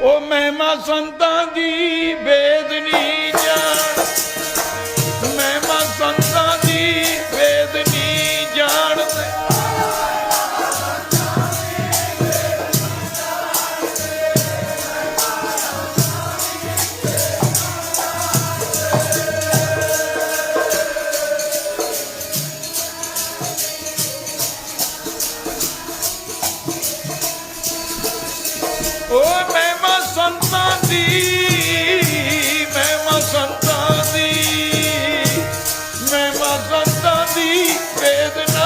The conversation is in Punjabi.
ਉਹ ਮਹਿਮਾ ਸੰਤਾਂ ਦੀ ਵੇਦ ਨਹੀਂ ਜਾਣ ਮਹਿਮਾ ਸੰਤਾਂ ਦੀ ਵੇਦ ਨਹੀਂ ਜਾਣਦੇ ਓ ਮੈਂ see,